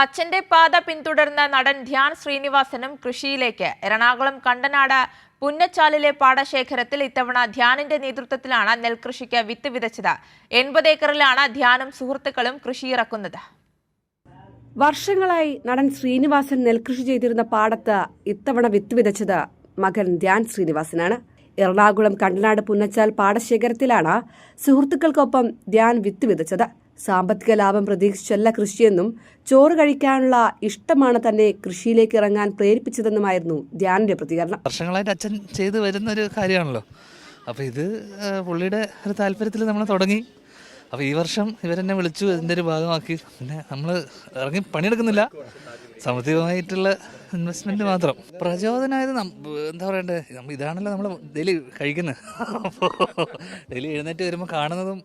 അച്ഛന്റെ പാത പിന്തുടർന്ന നടൻ ധ്യാൻ ശ്രീനിവാസനും കൃഷിയിലേക്ക്. എറണാകുളം കണ്ടനാട് പുന്നച്ചാലിലെ പാടശേഖരത്തിൽ ഇത്തവണ ധ്യാനിന്റെ നേതൃത്വത്തിലാണ് നെൽകൃഷിക്ക് വിത്ത് വിതച്ചത്. എൺപത് ഏക്കറിലാണ് ധ്യാനും സുഹൃത്തുക്കളും കൃഷിയിറക്കുന്നത് വർഷങ്ങളായി നടൻ ശ്രീനിവാസൻ നെൽകൃഷി ചെയ്തിരുന്ന പാടത്ത് ഇത്തവണ വിത്ത് വിതച്ചത് മകൻ ധ്യാൻ ശ്രീനിവാസനാണ്. എറണാകുളം കണ്ടനാട് പുന്നച്ചാൽ പാടശേഖരത്തിലാണ് സുഹൃത്തുക്കൾക്കൊപ്പം ധ്യാൻ വിത്ത് വിതച്ചത്. സാമ്പത്തിക ലാഭം പ്രതീക്ഷിച്ചല്ല കൃഷിയെന്നും ചോറ് കഴിക്കാനുള്ള ഇഷ്ടമാണ് തന്നെ കൃഷിയിലേക്ക് ഇറങ്ങാൻ പ്രേരിപ്പിച്ചതെന്നുമായിരുന്നു ധ്യാനിന്റെ പ്രതികരണം. വർഷങ്ങളായിട്ട് അച്ഛൻ ചെയ്തു വരുന്ന ഒരു കാര്യമാണല്ലോ. അപ്പോൾ ഇത് പുള്ളിയുടെ ഒരു താല്പര്യത്തിൽ നമ്മൾ തുടങ്ങി. അപ്പോൾ ഈ വർഷം ഇവരെന്നെ വിളിച്ചു ഇതിന്റെ ഒരു ഭാഗമാക്കി. പിന്നെ നമ്മൾ ഇറങ്ങി പണിയെടുക്കുന്നില്ല. സാമ്പത്തികമായിട്ടുള്ള ഇൻവെസ്റ്റ്മെന്റ് മാത്രം. പ്രചോദനമായത് എന്താ പറയണ്ടേ? നമ്മൾ ഇതാണല്ലോ നമ്മൾ ഡെയിലി കഴിക്കുന്നത് ഡെയിലി എഴുന്നേറ്റ് വരുമ്പോൾ കാണുന്നതും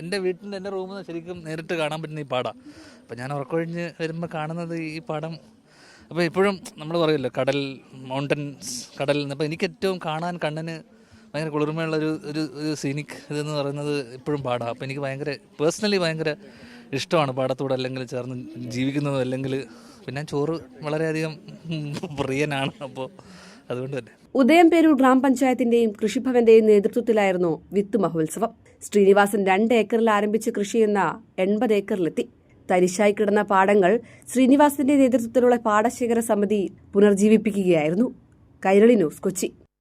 എന്റെ വീട്ടിന്റെ എന്റെ റൂമിൽ നിന്ന് ശരിക്കും നേരിട്ട് കാണാൻ പറ്റുന്ന ഈ പാടാണ് അപ്പോൾ ഞാൻ ഉറക്കൊഴിഞ്ഞ് വരുമ്പോൾ കാണുന്നത് ഈ പാടം. അപ്പോൾ ഇപ്പോഴും നമ്മൾ പറയുമല്ലോ കടൽ മൗണ്ടൻസ് കടൽ അപ്പോൾ എനിക്ക് ഏറ്റവും കാണാൻ കണ്ണിന് ഭയങ്കര കുളിർമയുള്ള ഒരു ഒരു ഒരു സീനിക് ഇതെന്ന് പറയുന്നത് ഇപ്പോഴും പാടാം. അപ്പോൾ എനിക്ക് ഭയങ്കര പേഴ്സണലി ഭയങ്കര ഇഷ്ടമാണ് പാടത്തൂടെ അല്ലെങ്കിൽ ചേർന്ന് ജീവിക്കുന്നതും അല്ലെങ്കിൽ പിന്നെ ചോറ് വളരെയധികം പ്രിയനാണ് അപ്പോൾ അതുകൊണ്ട് തന്നെ. ഉദയംപേരൂർ ഗ്രാമപഞ്ചായത്തിന്റെയും കൃഷിഭവന്റെയും നേതൃത്വത്തിലായിരുന്നു വിത്ത് മഹോത്സവം. ശ്രീനിവാസൻ രണ്ട് ഏക്കറിൽ ആരംഭിച്ച കൃഷിയെന്ന എൺപത് ഏക്കറിലെത്തി. തരിശായി കിടന്ന പാടങ്ങൾ ശ്രീനിവാസന്റെ നേതൃത്വത്തിലുള്ള പാടശേഖര സമിതി പുനർജീവിപ്പിക്കുകയായിരുന്നു. കൈരളി ന്യൂസ് കൊച്ചി.